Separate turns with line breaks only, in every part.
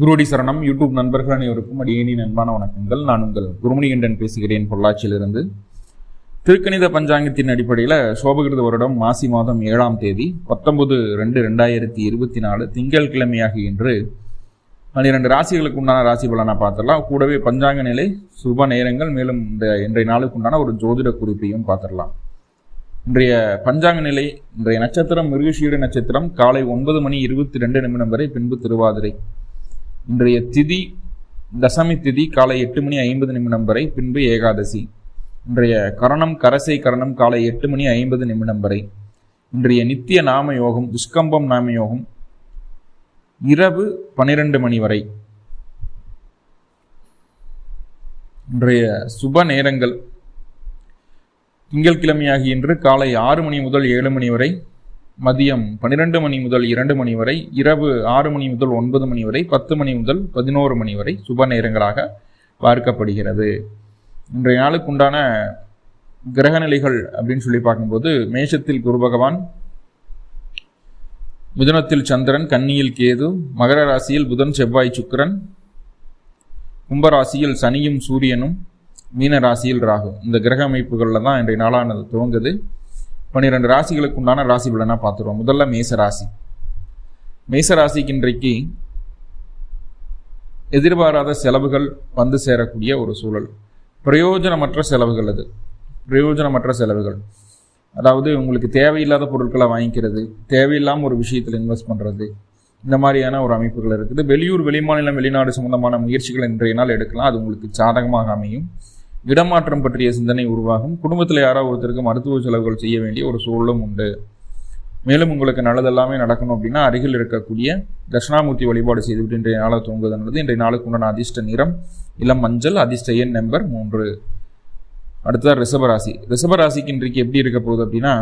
குருடி சரணம். யூடியூப் நண்பர்கள் அனைவருக்கும் அடியேனின் அன்பான வணக்கங்கள். நான் உங்கள் குருமணிகண்டன் பேசுகிறேன் பொள்ளாச்சியிலிருந்து. திருக்கணித பஞ்சாங்கத்தின் அடிப்படையில் சோபகிருத வருடம் மாசி மாதம் ஏழாம் தேதி பத்தொன்பது ரெண்டு ரெண்டாயிரத்தி இருபத்தி நாலு திங்கள் கிழமையாக இன்று பன்னிரெண்டு ராசிகளுக்கு உண்டான ராசி பலனை பார்த்துடலாம். கூடவே பஞ்சாங்க நிலை சுப நேரங்கள் மேலும் இந்த இன்றைய நாளுக்கு உண்டான ஒரு ஜோதிட குறிப்பையும் பார்த்துடலாம். இன்றைய பஞ்சாங்க நிலை இன்றைய நட்சத்திரம் மிருகஷீட நட்சத்திரம் காலை ஒன்பது மணி இருபத்தி ரெண்டு நிமிடம் வரை பின்பு திருவாதிரை. இன்றைய திதி தசமி திதி காலை எட்டு மணி ஐம்பது நிமிடம் வரை பின்பு ஏகாதசி. இன்றைய கரணம் கரசை கரணம் காலை எட்டு மணி ஐம்பது நிமிடம் வரை. இன்றைய நித்திய நாம யோகம் துஷ்கம்பம் நாம யோகம் இரவு பனிரெண்டு மணி வரை. இன்றைய சுப நேரங்கள் திங்கட்கிழமையாகிய இன்று காலை ஆறு மணி முதல் ஏழு மணி வரை. மதியம் பன்னிரெண்டு மணி முதல் இரண்டு மணி வரை இரவு ஆறு மணி முதல் ஒன்பது மணி வரை பத்து மணி முதல் பதினோரு மணி வரை சுப நேரங்களாக பார்க்கப்படுகிறது. இன்றைய நாளுக்கு உண்டான கிரகநிலைகள் அப்படின்னு சொல்லி பார்க்கும்போது மேஷத்தில் குரு பகவான் மிதுனத்தில் சந்திரன் கன்னியில் கேது மகர ராசியில் புதன் செவ்வாய் சுக்கிரன் கும்பராசியில் சனியும் சூரியனும் மீன ராசியில் ராகு. இந்த கிரக அமைப்புகளில் தான் இன்றைய நாளானது துவங்குது. பன்னிரெண்டு ராசிகளுக்கு உண்டான ராசி பலனா பார்த்துருவோம். முதல்ல மேச ராசி மேச ராசிக்கு இன்றைக்கு எதிர்பாராத செலவுகள் வந்து சேரக்கூடிய ஒரு சூழல். பிரயோஜனமற்ற செலவுகள் அது. பிரயோஜனமற்ற செலவுகள். அதாவது உங்களுக்கு தேவையில்லாத பொருட்களை வாங்கிக்கிறது தேவையில்லாமல் ஒரு விஷயத்தில் இன்வெஸ்ட் பண்ணுறது இந்த மாதிரியான ஒரு அமைப்புகள் இருக்குது. வெளியூர் வெளிமாநிலம் வெளிநாடு சம்பந்தமான முயற்சிகள் இன்றைய நாள் எடுக்கலாம். அது உங்களுக்கு சாதகமாக அமையும். இடமாற்றம் பற்றிய சிந்தனை உருவாகும். குடும்பத்தில் யாராவது ஒருத்தருக்கு மருத்துவ செலவுகள் செய்ய வேண்டிய ஒரு சூழலும் உண்டு. மேலும் உங்களுக்கு நல்லதெல்லாமே நடக்கணும் அப்படின்னா அருகில் இருக்கக்கூடிய தட்சிணாமூர்த்தி வழிபாடு செய்துவிட்டு இன்றைய நாளை தூங்குவது நல்லது இன்றைய நாளுக்கு உண்டான அதிர்ஷ்ட நிறம் இளம் மஞ்சள் அதிர்ஷ்ட எண் நம்பர் மூன்று. அடுத்ததாக ரிஷபராசி. ரிஷபராசிக்கு இன்றைக்கு எப்படி இருக்க போகுது அப்படின்னா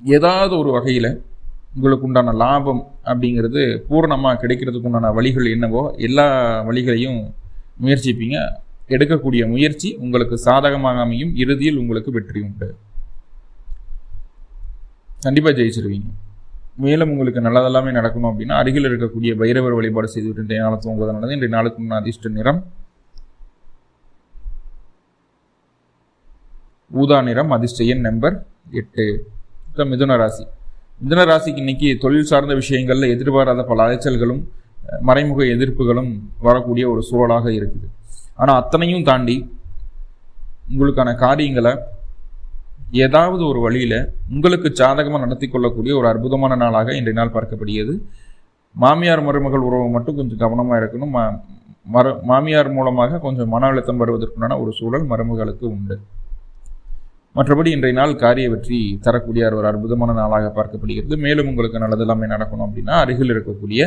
ஏதாவது ஒரு வகையில் உங்களுக்கு உண்டான லாபம் அப்படிங்கிறது பூரணமாக கிடைக்கிறதுக்கு உண்டான வழிகள் என்னவோ எல்லா வழிகளையும் முயற்சிப்பீங்க. எடுக்கக்கூடிய முயற்சி உங்களுக்கு சாதகமாக அமையும். இறுதியில் உங்களுக்கு வெற்றி உண்டு. கண்டிப்பாக ஜெயிச்சிருவீங்க. மேலும் உங்களுக்கு நல்லதெல்லாமே நடக்கணும் அப்படின்னா அருகில் இருக்கக்கூடிய பைரவர் வழிபாடு செய்துவிட்டு இன்றைய நாளை நல்லது. இன்றைய நாளுக்கு முன்ன அதிர்ஷ்ட நிறம் ஊதா நிறம் அதிர்ஷ்ட எண் நம்பர் எட்டு. மிதுன ராசி. மிதுன ராசிக்கு இன்னைக்கு தொழில் சார்ந்த விஷயங்களில் எதிர்பாராத பல அலைச்சல்களும் மறைமுக எதிர்ப்புகளும் வரக்கூடிய ஒரு சூழலாக இருக்குது. ஆனால் அத்தனையும் தாண்டி உங்களுக்கான காரியங்களை ஏதாவது ஒரு வழியில் உங்களுக்கு சாதகமாக நடத்தி கொள்ளக்கூடிய ஒரு அற்புதமான நாளாக இன்றைய நாள் பார்க்கப்படுகிறது. மாமியார் மருமகள் உறவு மட்டும் கொஞ்சம் கவனமாக இருக்கணும். மா மர மாமியார் மூலமாக கொஞ்சம் மன அழுத்தம் வருவதற்குண்டான ஒரு சூழல் மருமகளுக்கு உண்டு. மற்றபடி இன்றைய நாள் காரிய வெற்றி தரக்கூடிய ஒரு அற்புதமான நாளாக பார்க்கப்படுகிறது. மேலும் உங்களுக்கு நல்லது எல்லாமே நடக்கணும் அப்படின்னா அருகில் இருக்கக்கூடிய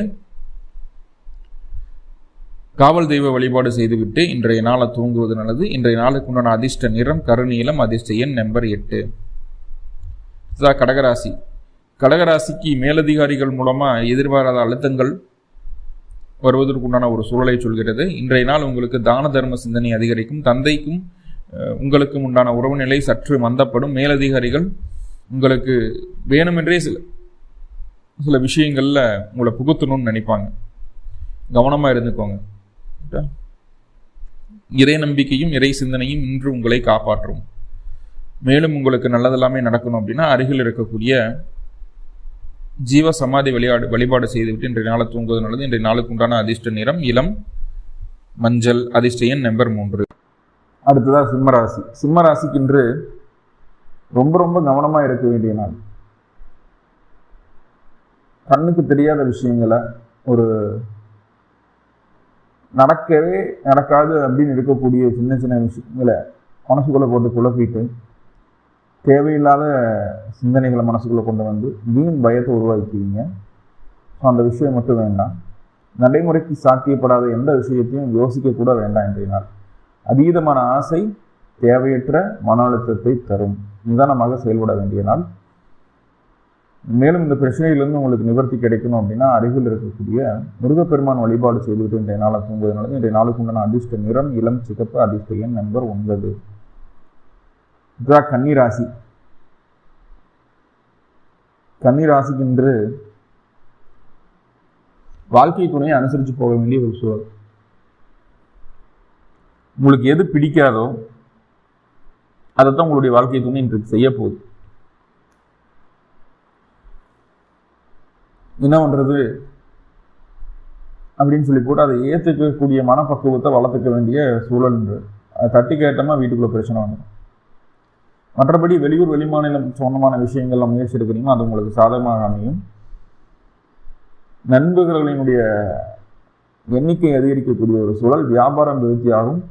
காவல் தெய்வ வழிபாடு செய்துவிட்டு இன்றைய நாளை தூங்குவது நல்லது. இன்றைய நாளுக்கு உண்டான அதிர்ஷ்ட நிறம் கருநீளம் அதிர்ஷ்ட எண் நம்பர் எட்டு. இதுதான் கடகராசி. கடகராசிக்கு மேலதிகாரிகள் மூலமாக எதிர்பாராத அழுத்தங்கள் வருவதற்குண்டான ஒரு சூழலை சொல்கிறது. இன்றைய நாள் உங்களுக்கு தான தர்ம சிந்தனை அதிகரிக்கும். தந்தைக்கும் உங்களுக்கும் உண்டான உறவுநிலை சற்று மந்தப்படும். மேலதிகாரிகள் உங்களுக்கு வேணுமென்றே சில சில விஷயங்களில் உங்களை புகுத்தணும்னு நினைப்பாங்க. கவனமாக இருந்துக்கோங்க. இறை நம்பிக்கையும் இறை சிந்தனையும் இன்று உங்களை காப்பாற்றும். மேலும் உங்களுக்கு நல்லதெல்லாமே நடக்கணும் அப்படின்னா அருகில் இருக்கக்கூடிய ஜீவ சமாதி விளையாடு வழிபாடு செய்துவிட்டு இன்றைய நாளை தூங்குவது நல்லது. இன்றைய நாளுக்கு உண்டான அதிர்ஷ்ட நிறம் இளம் மஞ்சள் அதிர்ஷ்ட எண் நம்பர் மூன்று. அடுத்ததாக சிம்மராசி. சிம்மராசிக்கு இன்று ரொம்ப ரொம்ப கவனமாக இருக்க வேண்டிய நாள். கண்ணுக்கு தெரியாத விஷயங்களை ஒரு நடக்கவே நடக்காது அப்படின்னு இருக்கக்கூடிய சின்ன சின்ன விஷயங்களை மனசுக்குள்ளே போட்டு குழப்பிட்டு தேவையில்லாத சிந்தனைகளை மனசுக்குள்ளே கொண்டு வந்து வீண் பயத்தை உருவாக்கிடுவீங்க. ஸோ அந்த விஷயம் மட்டும் வேண்டாம். நடைமுறைக்கு சாத்தியப்படாத எந்த விஷயத்தையும் யோசிக்கக்கூட வேண்டாம் இன்றைய நாள். அதீதமான ஆசை தேவையற்ற மன அழுத்தத்தை தரும். நிதானமாக செயல்பட வேண்டிய நாள். மேலும் இந்த பிரச்சனையிலிருந்து உங்களுக்கு நிவர்த்தி கிடைக்கணும் அப்படின்னா அருகில் இருக்கக்கூடிய முருகப்பெருமான் வழிபாடு செய்துவிட்டு இன்றைய நாளை தூங்குவதனால இன்றைய நாளுக்கு உண்டான அதிர்ஷ்ட நிறம் இளம் சிகப்பு அதிர்ஷ்ட எண் நம்பர் ஒன்பது. கன்னிராசி. கன்னிராசிக்கு இன்று வாழ்க்கை துணையை அனுசரித்து போக வேண்டிய ஒரு சூழல். உங்களுக்கு எது பிடிக்காதோ அதைத்தான் உங்களுடைய வாழ்க்கை துணை இன்றைக்கு செய்ய போகுது என்ன பண்றது? அப்படின்னு சொல்லி போட்டு அதை ஏற்றுக்கக்கூடிய மனப்பக்குவத்தை வளர்த்துக்க வேண்டிய சூழல் என்று தட்டி கேட்டோமா வீட்டுக்குள்ள பிரச்சனை வந்துடும். மற்றபடி வெளியூர் வெளிமாநிலம் சொந்தமான விஷயங்கள்ல முயற்சி எடுக்கிறீங்களோ அது உங்களுக்கு சாதகமாக அமையும். நண்பர்களினுடைய எண்ணிக்கை அதிகரிக்கக்கூடிய ஒரு சூழல் வியாபாரம் விருத்தியாகும்.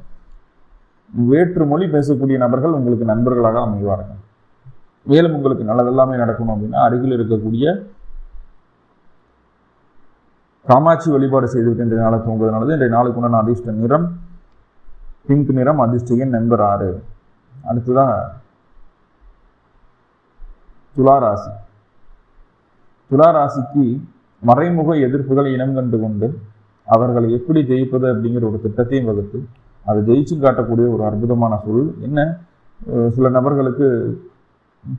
வேற்று மொழி பேசக்கூடிய நபர்கள் உங்களுக்கு நண்பர்களாக அமைவார்கள். மேலும் உங்களுக்கு நல்லதெல்லாமே நடக்கணும் அப்படின்னா அருகில் இருக்கக்கூடிய காமாட்சி வழிபாடு செய்துவிட்டு இன்றைய நாளை தூங்குவதனால இன்றைய நாளுக்கு உண்டான அதிர்ஷ்ட நிறம் பிங்க் நிறம் அதிர்ஷ்ட எண் நம்பர் ஆறு அடுத்ததான் துளாராசி. ராசி ராசிக்கு மறைமுக எதிர்ப்புகளை இனம் கண்டு கொண்டு அவர்களை எப்படி ஜெயிப்பது அப்படிங்கிற ஒரு திட்டத்தையும் வகுத்து அதை ஜெயிச்சும் காட்டக்கூடிய ஒரு அற்புதமான சூழல். என்ன? சில நபர்களுக்கு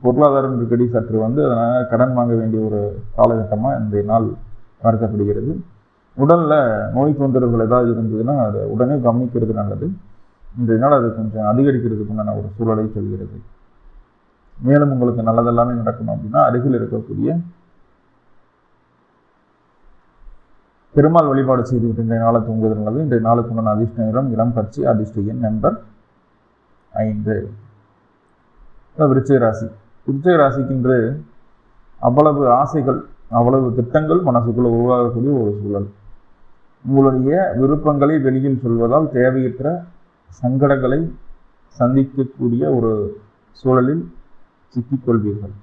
பொருளாதார நெருக்கடி சற்று வந்து அதனால் கடன் வாங்க வேண்டிய ஒரு காலகட்டமாக இந்த நாள் பார்க்கப்படுகிறது. உடலில் நோய் தொந்தரவுகள் ஏதாவது இருந்ததுன்னா அதை உடனே கவனிக்கிறது நல்லது. இன்றைய நாள் அது கொஞ்சம் அதிகரிக்கிறதுக்குண்டான ஒரு சூழலை சொல்கிறது. மேலும் உங்களுக்கு நல்லதெல்லாமே நடக்கணும் அப்படின்னா அருகில் இருக்கக்கூடிய பெருமாள் வழிபாடு செய்துவிட்டு இன்றைய நாளை தூங்குவது நல்லது. இன்றைய நாளுக்கு உண்டான அதிர்ஷ்ட நிறம் இளம் பச்சை அதிர்ஷ்ட எண் நம்பர் ஐந்து. விருச்சிக ராசி. விருச்சிக ராசிக்கு இன்று அவ்வளவு ஆசைகள் அவ்வளவு திட்டங்கள் மனசுக்குள்ள உருவாகக்கூடிய ஒரு சூழல். உங்களுடைய விருப்பங்களை வெளியில் சொல்வதால் தேவையற்ற சங்கடங்களை சந்திக்கக்கூடிய ஒரு சூழலில் சிக்கிக்கொள்வீர்கள்.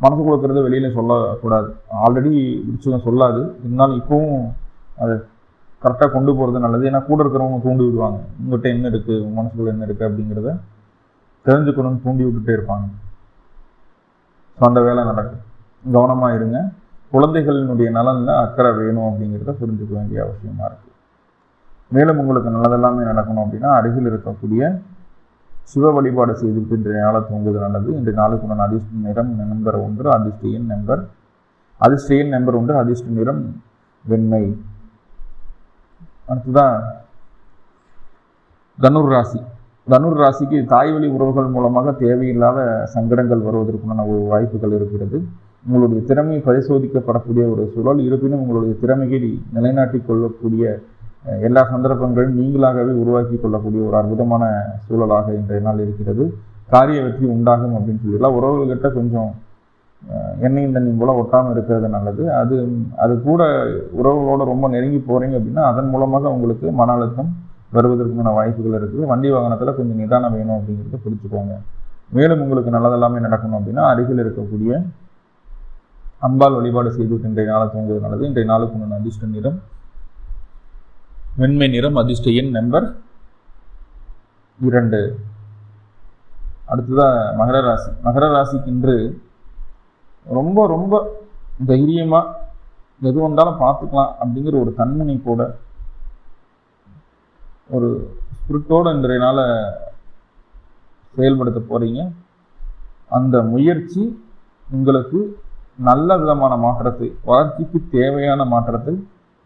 மனசுக்குள்ள இருக்கிறத வெளியில் சொல்லக்கூடாது. ஆல்ரெடி விருச்சிகம் சொல்லாது. இருந்தாலும் இப்போவும் அதை கரெக்டாக கொண்டு போகிறது நல்லது. ஏன்னா கூட இருக்கிறவங்க தூண்டி விடுவாங்க. உங்கள்கிட்ட என்ன இருக்குது உங்கள் மனசுக்குள்ள என்ன இருக்குது அப்படிங்கிறத தெரிஞ்சுக்கணும்னு தூண்டி விட்டுட்டே இருப்பாங்க. ஸோ அந்த வேலை நடக்கும். கவனமாக இருங்க. குழந்தைகளினுடைய நலனில் அக்கறை வேணும் அப்படிங்கிறத புரிஞ்சுக்க வேண்டிய அவசியமாக இருக்குது மேலும் உங்களுக்கு நல்லதெல்லாமே நடக்கணும் அப்படின்னா அருகில் இருக்கக்கூடிய சிவ வழிபாடு செய்துவிட்டு இன்றைய நாளை தூங்குவது நல்லது இன்றைய நாளுக்கு அதிர்ஷ்ட நிறம் நம்பர் ஒன்று அதிர்ஷ்ட எண் நம்பர். அதிர்ஷ்ட எண் நம்பர் ஒன்று அதிர்ஷ்ட நிறம் வெண்மை. அடுத்ததான் தனுர் ராசி. தனுர் ராசிக்கு தாய் வழி உறவுகள் மூலமாக தேவையில்லாத சங்கடங்கள் வருவதற்குண்டான ஒரு வாய்ப்புகள் இருக்கிறது. உங்களுடைய திறமை பரிசோதிக்கப்படக்கூடிய ஒரு சூழல் இருப்பினும் உங்களுடைய திறமையை நிலைநாட்டி கொள்ளக்கூடிய எல்லா சந்தர்ப்பங்களும் நீங்களாகவே உருவாக்கி கொள்ளக்கூடிய ஒரு அற்புதமான சூழலாக இன்றைய நாள் இருக்கிறது. காரிய வெற்றி உண்டாகும் அப்படின்னு சொல்லிடலாம். உறவுகள்கிட்ட கொஞ்சம் எண்ணெய் எண்ணெயும் தண்ணியும் போல ஒட்டாமல் இருக்கிறது நல்லது. அது அது கூட உறவுகளோட ரொம்ப நெருங்கி போகிறீங்க அப்படின்னா அதன் மூலமாக உங்களுக்கு மன அழுத்தம் வருவதற்கான வாய்ப்புகள் இருக்குது. வண்டி வாகனத்தில் கொஞ்சம் நிதானம் வேணும் அப்படிங்கிறத புரிஞ்சுக்கோங்க. மேலும் உங்களுக்கு நல்லதெல்லாமே நடக்கணும் அப்படின்னா அருகில் இருக்கக்கூடிய அம்பாள் வழிபாடு செய்துவிட்டு இன்றைய நாளை தூங்குவது நல்லது. இன்றைய நாளுக்கு உண்டான அதிர்ஷ்ட நிறம் வெண்மை நிறம் அதிர்ஷ்ட எண் நம்பர் இரண்டு. அடுத்ததாக மகர ராசி. மகர ராசிக்கு இன்று ரொம்ப ரொம்ப தைரியமாக எது வந்தாலும் பார்த்துக்கலாம் அப்படிங்கிற ஒரு தன்முனைப்போட ஒரு ஸ்பிரிட்டோட இன்றைய நாளை செயல்படுத்த போகிறீங்க அந்த முயற்சி உங்களுக்கு நல்ல விதமான மாற்றத்தை வளர்ச்சிக்கு தேவையான மாற்றத்தை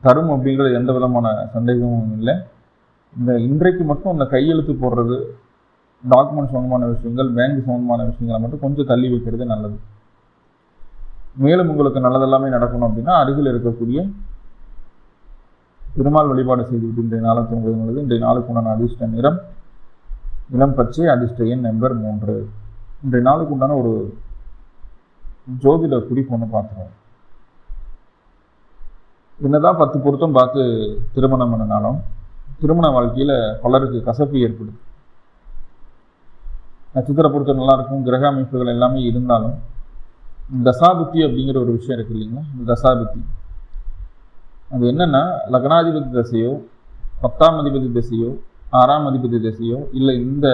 தரும் அப்படிங்கிறது எந்த விதமான சந்தேகமும் இல்லை. இந்த இன்றைக்கு மட்டும் இந்த கையெழுத்து போடுறது டாக்குமெண்ட் சம்பந்தமான விஷயங்கள் பேங்க் சம்பந்தமான விஷயங்களை மட்டும் கொஞ்சம் தள்ளி வைக்கிறது நல்லது. மேலும் உங்களுக்கு நல்லதெல்லாமே நடக்கணும் அப்படின்னா அருகில் இருக்கக்கூடிய பெருமாள் வழிபாடு செய்துவிட்டு இன்றைய நாளை தூங்குவது நல்லது இன்றைய நாளுக்கு உண்டான அதிர்ஷ்ட நிறம் இளம் பச்சை அதிர்ஷ்ட எண் நம்பர் மூன்று. இன்றைய நாளுக்கு உண்டான ஒரு ஜோதிட குறிப்பு ஒன்று பார்த்துருவோம் என்னதான் பத்து பொருத்தம் பார்த்து திருமணம் பண்ணினாலும் திருமண வாழ்க்கையில் பலருக்கு கசப்பு ஏற்படுது. நட்சத்திர பொருத்தம் நல்லா இருக்கும் கிரக அமைப்புகள் எல்லாமே இருந்தாலும் தசாபுத்தி அப்படிங்கிற ஒரு விஷயம் இருக்கு இல்லைங்களா? இந்த தசாபுத்தி. அது என்னென்னா லக்னாதிபதி தசையோ பத்தாம் அதிபதி தசையோ ஆறாம் அதிபதி தசையோ இல்லை இந்த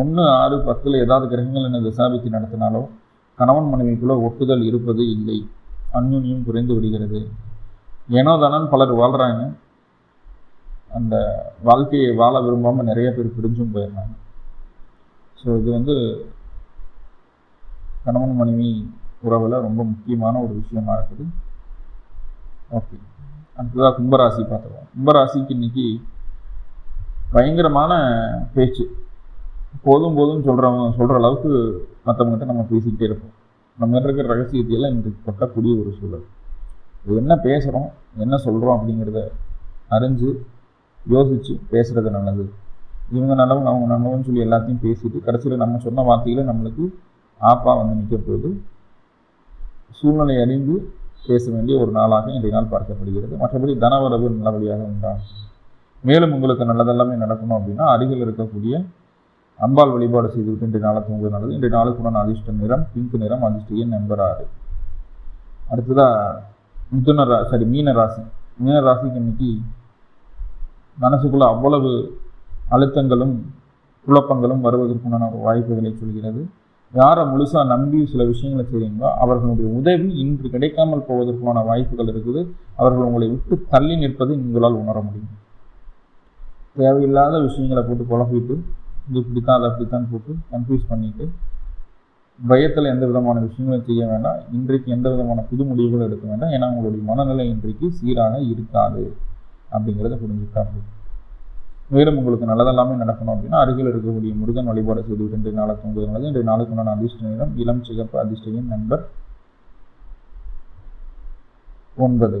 ஒன்று ஆறு பத்தில் ஏதாவது கிரகங்கள் என்ன தசாபுத்தி நடத்தினாலோ கணவன் மனைவிக்குள்ள ஒட்டுதல் இருப்பது இல்லை. அந்யுன்யம் குறைந்து விடுகிறது. ஏனோ தானன் பலர் வாழ்கிறாங்க அந்த வாழ்க்கையை வாழ விரும்பாமல் நிறைய பேர் பிரிஞ்சும் போயிடுறாங்க. ஸோ இது வந்து கணவன் மனைவி உறவில் ரொம்ப முக்கியமான ஒரு விஷயமா இருக்குது. ஓகே அடுத்ததாக கும்பராசி பார்த்துருவோம் கும்பராசிக்கு இன்னைக்கு பயங்கரமான பேச்சு. போதும் போதும் சொல்கிறவங்க சொல்கிற அளவுக்கு மற்றவங்ககிட்ட நம்ம பேசிக்கிட்டே இருப்போம். நம்ம இருக்கிற ரகசியத்தையெல்லாம் இன்றைக்கு கொட்டக்கூடிய ஒரு சூழல். இது என்ன பேசுகிறோம் என்ன சொல்கிறோம் அப்படிங்கிறத அறிஞ்சு யோசித்து பேசுகிறது நல்லது. இவங்க நல்லவங்க அவங்க நல்லவன்னு சொல்லி எல்லாத்தையும் பேசிட்டு கடைசியில் நம்ம சொன்ன வார்த்தையில் நம்மளுக்கு ஆப்பா வந்து நிற்க போது சூழ்நிலை அறிந்து பேச வேண்டிய ஒரு நாளாக இன்றைய நாள் பார்க்கப்படுகிறது. மற்றபடி தனவரவு நல்லபடியாக உண்டாகும். மேலும் உங்களுக்கு நல்லதெல்லாமே நடக்கணும் அப்படின்னா அருகில் இருக்கக்கூடிய அம்பாள் வழிபாடு செய்துவிட்டு இன்றைய நாளை தூங்குவது நல்லது. இன்றைய நாளுக்குடன் அதிர்ஷ்ட நிறம் பிங்க் நிறம் அதிர்ஷ்ட எண் நம்பர் ஆறு. அடுத்ததா மிதுன ரா சாரி மீன ராசி. மீன ராசிக்கு இன்னைக்கு மனசுக்குள்ள அவ்வளவு அழுத்தங்களும் குழப்பங்களும் வருவதற்குண்டான ஒரு வாய்ப்புகளை சொல்கிறது. யாரை முழுசாக நம்பி சில விஷயங்களை செய்கிறீங்களோ அவர்களுடைய உதவி இன்று கிடைக்காமல் போவதற்கான வாய்ப்புகள் இருக்குது. அவர்கள் உங்களை விட்டு தள்ளி நிற்பதை உங்களால் உணர முடியும். தேவையில்லாத விஷயங்களை போட்டு குழப்பிட்டு இது இப்படித்தான் அதை அப்படித்தான் போட்டு கன்ஃபியூஸ் பண்ணிட்டு பயத்தில் எந்த விதமான விஷயங்களும் செய்ய வேண்டாம். இன்றைக்கு எந்த விதமான புது முடிவுகளும் எடுக்க வேண்டாம். ஏன்னா உங்களுடைய மனநிலை இன்றைக்கு சீராக இருக்காது அப்படிங்கிறத புரிஞ்சுக்கிட்டாங்க. மேலும் உங்களுக்கு நல்லதெல்லாமே நடக்கணும் அப்படின்னா அருகில் இருக்கக்கூடிய முருகன் வழிபாடு செய்து இன்றைய நாளுக்கு ஒன்பது நல்லது இன்றைய நாளுக்கு உண்டான அதிர்ஷ்ட நேரம் இளம் சிகப்பு அதிர்ஷ்டையின் நண்பர் ஒன்பது.